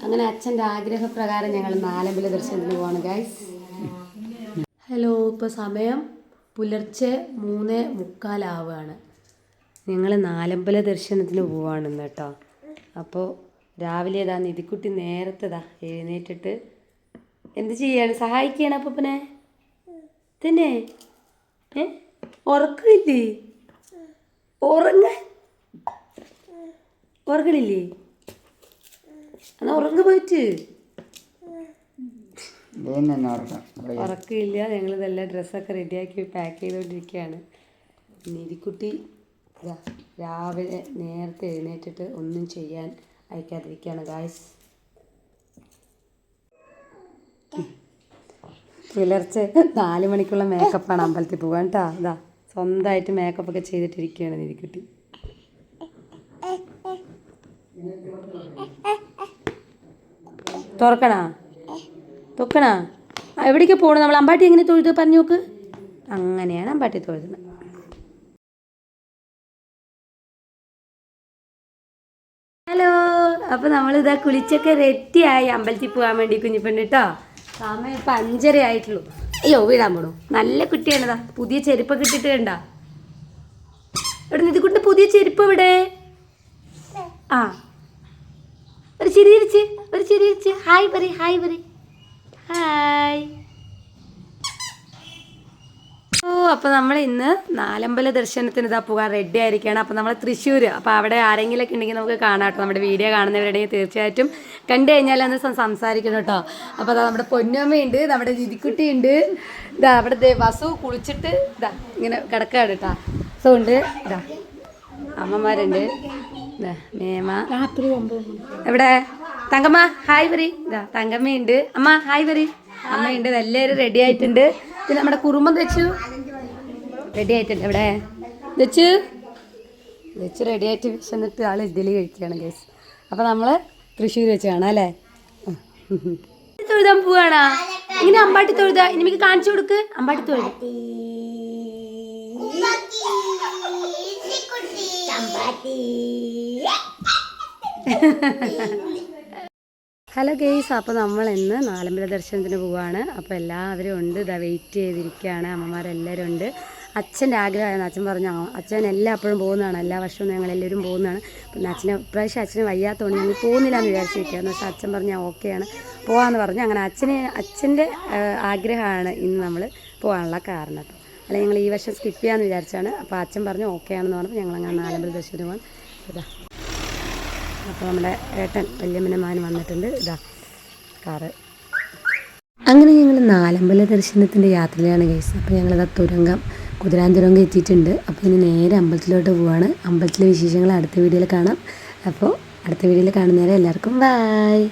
അങ്ങനെ അച്ഛന്റെ ആഗ്രഹപ്രകാരം ഞങ്ങൾ നാലമ്പല ദർശനത്തിന് പോവാണ് ഗൈസ് ഹലോ ഇപ്പോൾ സമയം പുലർച്ചെ മൂന്ന് മുക്കാലാവുകയാണ് ഞങ്ങൾ നാലമ്പല ദർശനത്തിന് പോവാണ് ഇന്ന് കേട്ടോ. അപ്പോൾ രാവിലെ ഇതാ നിധിക്കുട്ടി നേരത്തെതാ എഴുന്നേറ്റിട്ട് എന്ത് ചെയ്യാണ്? സഹായിക്കുകയാണ് അപ്പനെ തന്നെ? ഏ? ഉറക്കില്ലേ ഉറങ്ങ ഉറങ്ങണില്ലേ? എന്നാ ഉറങ്ങ പോയിട്ട്. ഉറക്കില്ല ഞങ്ങൾ ഇതെല്ലാം ഡ്രസ്സൊക്കെ റെഡിയാക്കി പാക്ക് ചെയ്തുകൊണ്ടിരിക്കുകയാണ് നിരിക്കുട്ടി രാവിലെ നേരത്തെ എഴുന്നേറ്റിട്ട് ഒന്നും ചെയ്യാൻ അയക്കാതിരിക്കുകയാണ് ഗായ്സ് പുലർച്ചെ നാല് മണിക്കുള്ള മേക്കപ്പാണ് അമ്പലത്തിൽ പോകാൻ കേട്ടോ അതാ സ്വന്തമായിട്ട് മേക്കപ്പൊക്കെ ചെയ്തിട്ടിരിക്കുകയാണ് നിധിക്കുട്ടി തുറക്കണാ? തുക്കണാ ആ, എവിടേക്ക് പോകണം നമ്മൾ? അമ്പാട്ടി എങ്ങനെ തൊഴുത്? പറഞ്ഞു നോക്ക്. അങ്ങനെയാണ് അമ്പാട്ടി തൊഴുതുന്നത് ഹലോ അപ്പോൾ നമ്മളിതാ കുളിച്ചൊക്കെ റെഡിയായി അമ്പലത്തിൽ പോകാൻ വേണ്ടി കുഞ്ഞിപ്പെണ്ണ് കേട്ടോ സമയം ഇപ്പം അഞ്ചര ആയിട്ടുള്ളൂ. അയ്യോ വീഴാൻ പോണു. നല്ല കുട്ടിയാണതാ. പുതിയ ചെരുപ്പൊക്കെ ഇട്ടിട്ട് കണ്ട. ഇവിടെ നിധിക്കുട്ടി പുതിയ ചെരുപ്പ് ഇവിടെ ആ ഒരു ചിരി ചിരിച്ച് ഒരു ചിരി ചിരിച്ച് ഹായ് പറ ഹായ് പറ ഹായ് ഓ അപ്പോൾ നമ്മൾ ഇന്ന് നാലമ്പല ദർശനത്തിന് ഇതാ പോകാൻ റെഡി ആയിരിക്കുകയാണ്. അപ്പോൾ നമ്മൾ തൃശ്ശൂർ അപ്പോൾ അവിടെ ആരെങ്കിലും ഒക്കെ ഉണ്ടെങ്കിൽ നമുക്ക് കാണാം കേട്ടോ. നമ്മുടെ വീഡിയോ കാണുന്നവരുണ്ടെങ്കിൽ തീർച്ചയായിട്ടും കണ്ടു കഴിഞ്ഞാൽ അന്ന് സംസാരിക്കണം കേട്ടോ. അപ്പോൾ അതാ നമ്മുടെ പൊന്നമ്മയുണ്ട് നമ്മുടെ ജിതിക്കുട്ടി ഉണ്ട് ഇതാ അവിടെ വസു കുളിച്ചിട്ട് ഇതാ ഇങ്ങനെ കിടക്കാണ് കേട്ടോ. സോ ഉണ്ട്. ഇതാ അമ്മമാരുണ്ട്. എവിടെ തങ്കമ്മ ഹായ് വരി ഇതാ തങ്കമ്മയുണ്ട് അമ്മ ഹായ് വരി അമ്മയുണ്ട് എല്ലാവരും റെഡി ആയിട്ടുണ്ട് പിന്നെ നമ്മുടെ കുറുമ്പം വെച്ചു റെഡി ആയിട്ടുണ്ട് എവിടെ വെച്ച് വെച്ച് റെഡി ആയിട്ട് വിശന്നിട്ട് ആൾ ഇഡ്ഡലി കഴിക്കുകയാണ് ഗേസ് അപ്പോൾ നമ്മൾ തൃശ്ശൂർ വെച്ച് കാണാം അല്ലേ തൊഴുതാൻ പോവാണോ ഇങ്ങനെ അമ്പാട്ടി തൊഴുതാ ഇനി എനിക്ക് കാണിച്ചു കൊടുക്ക് അമ്പാട്ടി തൊഴുത ഹലോ ഗെയ്സ് അപ്പോൾ നമ്മൾ ഇന്ന് നാലമ്പല ദർശനത്തിന് പോവുകയാണ് അപ്പോൾ എല്ലാവരും ഉണ്ട്. ഇതാ വെയിറ്റ് ചെയ്തിരിക്കുകയാണ്. അമ്മമാരെല്ലാവരും ഉണ്ട്. അച്ഛന്റെ ആഗ്രഹമായിരുന്നു. അച്ഛൻ പറഞ്ഞു അച്ഛൻ എല്ലാം എപ്പോഴും പോകുന്നതാണ്. എല്ലാ വർഷവും ഞങ്ങൾ എല്ലാവരും പോകുന്നതാണ്. പിന്നെ അച്ഛനെ ഇപ്രാവശ്യം അച്ഛന് വയ്യാത്തതുകൊണ്ട് ഞങ്ങൾ പോകുന്നില്ല എന്ന് വിചാരിച്ചിരിക്കുകയായിരുന്നു പക്ഷേ അച്ഛൻ പറഞ്ഞു ഓക്കെയാണ്. പോകാമെന്ന് പറഞ്ഞു. അങ്ങനെ അച്ഛന് അച്ഛന്റെ ആഗ്രഹമാണ് ഇന്ന് നമ്മൾ പോകാനുള്ള കാരണം. അല്ലെങ്കിൽ ഞങ്ങൾ ഈ വർഷം സ്കിപ്പ് ചെയ്യാമെന്ന് വിചാരിച്ചാണ്. അപ്പോൾ അച്ഛൻ പറഞ്ഞു ഓക്കെ ആണെന്ന് പറഞ്ഞപ്പോൾ ഞങ്ങൾ അങ്ങനെ നാലമ്പല ദർശനത്തിന് പോകാൻ ഇതാ. അപ്പോൾ നമ്മുടെ ഏട്ടൻ വല്യമ്മനെ മാൻ വന്നിട്ടുണ്ട്. ഇതാ കാറ്. അങ്ങനെ ഞങ്ങൾ നാലമ്പല ദർശനത്തിന്റെ യാത്രയിലാണ് കേസ് അപ്പോൾ ഞങ്ങളിതാ തുരങ്കം കുതിരാൻ തുരങ്കം എത്തിയിട്ടുണ്ട്. അപ്പോൾ ഇനി നേരെ അമ്പലത്തിലോട്ട് പോവാണ്. അമ്പലത്തിലെ വിശേഷങ്ങൾ അടുത്ത വീഡിയോയിൽ കാണാം. അപ്പോൾ അടുത്ത വീഡിയോയിൽ കാണുന്നവരെ എല്ലാവർക്കും ബായ്